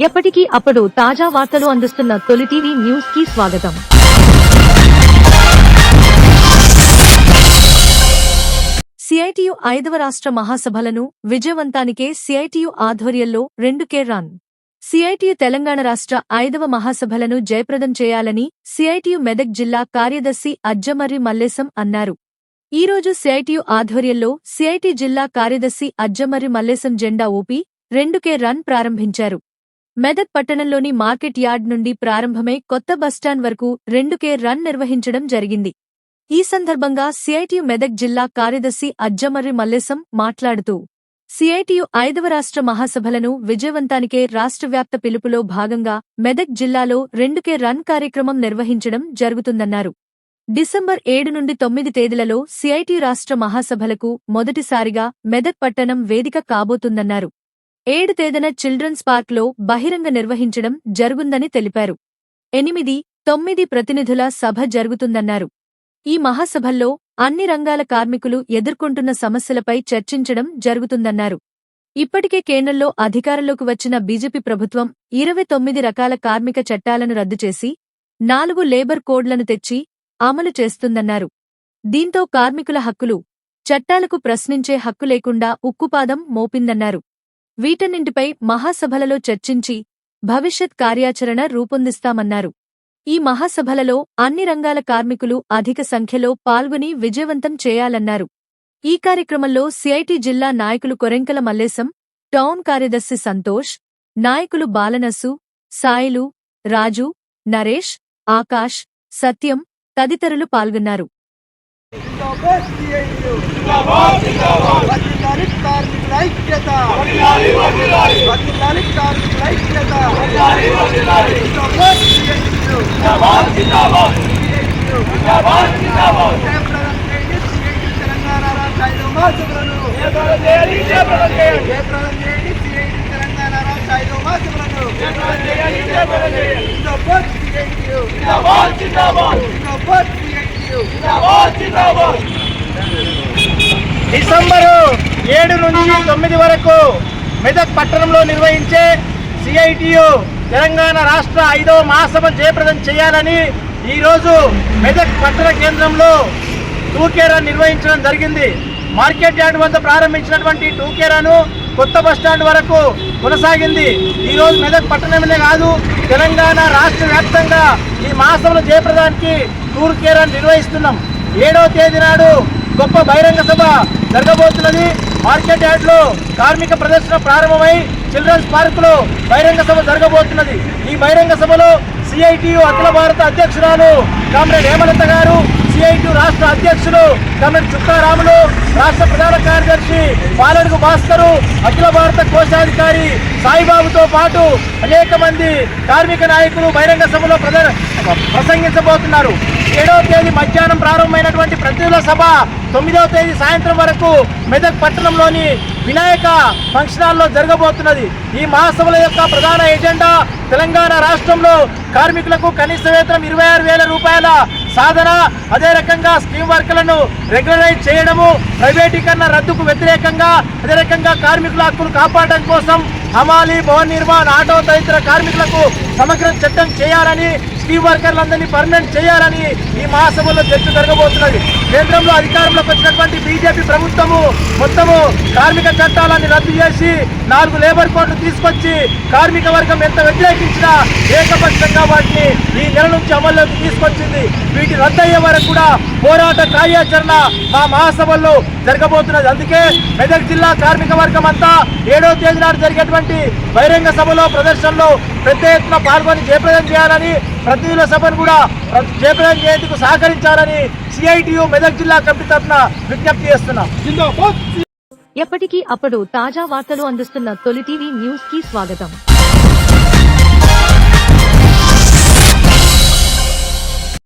ఎప్పటికీ అప్పుడు తాజా వార్తలు అందిస్తున్న తొలి టీవీ న్యూస్కి స్వాగతం. సిఐటియు ఐదవ రాష్ట్ర మహాసభలను విజయవంతానికే సిఐటియు ఆధ్వర్యంలో రెండు కే రన్. సిఐటియు తెలంగాణ రాష్ట్ర ఐదవ మహాసభలను జయప్రదం చేయాలని సిఐటియు మెదక్ జిల్లా కార్యదర్శి అజ్జమర్రి మల్లేశం అన్నారు. ఈ రోజు సిఐటియు ఆధ్వర్యంలో సిఐటి జిల్లా కార్యదర్శి అజ్జమర్రి మల్లేశం జెండా ఊపి రెండు కే రన్ ప్రారంభించారు. మెదక్ పట్టణంలోని మార్కెట్ యార్డ్ నుండి ప్రారంభమై కొత్త బస్టాండ్ వరకు రెండుకే రన్ నిర్వహించడం జరిగింది. ఈ సందర్భంగా సిఐటియు మెదక్ జిల్లా కార్యదర్శి అజ్జమర్రి మల్లేశం మాట్లాడుతూ సిఐటియు ఐదవ రాష్ట్ర మహాసభలను విజయవంతానికే రాష్ట్ర వ్యాప్త పిలుపులో భాగంగా మెదక్ జిల్లాలో రెండుకే రన్ కార్యక్రమం నిర్వహించడం జరుగుతుందన్నారు. డిసెంబర్ ఏడు నుండి తొమ్మిది తేదీలలో సిఐటి రాష్ట్ర మహాసభలకు మొదటిసారిగా మెదక్ పట్టణం వేదిక కాబోతుందన్నారు. ఏడు తేదన చిల్డ్రన్స్ పార్క్లో బహిరంగ నిర్వహించడం జరుగుందని తెలిపారు. ఎనిమిది తొమ్మిది ప్రతినిధుల సభ జరుగుతుందన్నారు. ఈ మహాసభల్లో అన్ని రంగాల కార్మికులు ఎదుర్కొంటున్న సమస్యలపై చర్చించడం జరుగుతుందన్నారు. ఇప్పటికే కేంద్రంలో అధికారంలోకి వచ్చిన బీజేపీ ప్రభుత్వం ఇరవై తొమ్మిది రకాల కార్మిక చట్టాలను రద్దు చేసి నాలుగు లేబర్ కోడ్లను తెచ్చి అమలు చేస్తుందన్నారు. దీంతో కార్మికుల హక్కులు చట్టాలకు ప్రశ్నించే హక్కు లేకుండా ఉక్కుపాదం మోపిందన్నారు. వీటన్నింటిపై మహాసభలలో చర్చించి భవిష్యత్ కార్యాచరణ రూపొందిస్తామన్నారు. ఈ మహాసభలలో అన్ని రంగాల కార్మికులు అధిక సంఖ్యలో పాల్గొని విజయవంతం చేయాలన్నారు. ఈ కార్యక్రమంలో సిఐటి జిల్లా నాయకులు కొరెంకల మల్లేశం టౌన్ కార్యదర్శి సంతోష్ నాయకులు బాలనసు సాయిలు రాజు నరేష్ ఆకాష్ సత్యం తదితరులు పాల్గొన్నారు. తెలంగాణ రాష్ట్రాలు ఐదు జయప్రదం చేయండి సిఐటి తెలంగాణ రాష్ట్ర ఐదు జిందాబాద్ జిందాబాద్. డిసెంబరు ఏడు నుంచి తొమ్మిది వరకు మెదక్ పట్టణంలో నిర్వహించే సిఐటియు తెలంగాణ రాష్ట్ర ఐదవ మహాసభ జయప్రదం చేయాలని ఈరోజు మెదక్ పట్టణ కేంద్రంలో టూకేరా నిర్వహించడం జరిగింది. మార్కెట్ యార్డ్ వద్ద ప్రారంభించినటువంటి టూకేరాను కొత్త బస్టాండ్ వరకు కొనసాగింది. ఈరోజు మెదక్ పట్టణమే కాదు తెలంగాణ రాష్ట్ర వ్యాప్తంగా ఈ మహాసభల జయప్రదానికి టూర్కేరా నిర్వహిస్తున్నాం. ఏడవ తేదీ నాడు గొప్ప బహిరంగ సభ జరగబోతున్నది. మార్కెట్ యార్డ్లో కార్మిక ప్రదర్శన ప్రారంభమై చిల్డ్రన్స్ పార్క్లో బహిరంగ సభ జరగబోతున్నది. ఈ బహిరంగ సభలో సిఐటియు అఖిల భారత అధ్యక్షురాలు కామ్రేడ్ హేమలత గారు సిఐటియు రాష్ట్ర అధ్యక్షులు కామ్రేడ్ చుక్కారాములు కార్యదర్శి పాలడుగు భాస్కరు అఖిల భారత కోశాధికారి సాయిబాబుతో పాటు అనేక మంది కార్మిక నాయకులు బహిరంగ సభలో ప్రసంగించబోతున్నారు. ఏడవ తేదీ మధ్యాహ్నం ప్రారంభమైనటువంటి ప్రతినిధుల సభ తొమ్మిదవ తేదీ సాయంత్రం వరకు మెదక్ పట్టణంలోని వినాయక ఫంక్షన్ హాల్లో జరగబోతున్నది. ఈ మహాసభల యొక్క ప్రధాన ఎజెండా తెలంగాణ రాష్ట్రంలో కార్మికులకు కనీస వేతనం ఇరవై ఆరు వేల రూపాయల సాధన అదే రకంగా స్కీమ్ వర్క్లను రెగ్యులరైజ్ చేయడము ప్రైవేటీకరణ రద్దుకు వ్యతిరేకంగా అదే రకంగా కార్మికుల హక్కులు కాపాడడం కోసం హమాలి భవన్ నిర్మాణ ఆటో తదితర కార్మికులకు సమగ్ర చట్టం చేయాలని స్కీమ్ వర్కర్లందరినీ పర్మనెంట్ చేయాలని ఈ మహాసభలో చర్చ జరగబోతున్నది. కేంద్రంలో అధికారంలోకి వచ్చినటువంటి బీజేపీ ప్రభుత్వము మొత్తము కార్మిక చట్టాలన్నీ రద్దు చేసి నాలుగు లేబర్ కోడ్లు తీసుకొచ్చి కార్మిక వర్గం ఎంత వ్యతిరేకించినా ఏకపక్షంగా వాటిని ఈ నెల నుంచి అమల్లోకి తీసుకొచ్చింది. వీటి రద్దయ్యే వరకు కూడా పోరాట కార్యాచరణ మా మహాసభల్లో జరగబోతున్నది. అందుకే మెదక్ జిల్లా కార్మిక వర్గం అంతా ఏడో తేదీ నాడు జరిగేటువంటి బహిరంగ సభలో ప్రదర్శనలో పెద్ద ఎత్తున పాల్గొని జయప్రదం చేయాలని ప్రతినిధుల సభను కూడా ప్ర- జయప్రదం చేసేందుకు సహకరించాలని సిఐటియు మెదక్ జిల్లా కమిటీ తరఫున విజ్ఞప్తి చేస్తున్నాం. ఎప్పటికీ అప్పుడు తాజా వార్తలు అందిస్తున్న తొలి టీవీ న్యూస్కి స్వాగతం.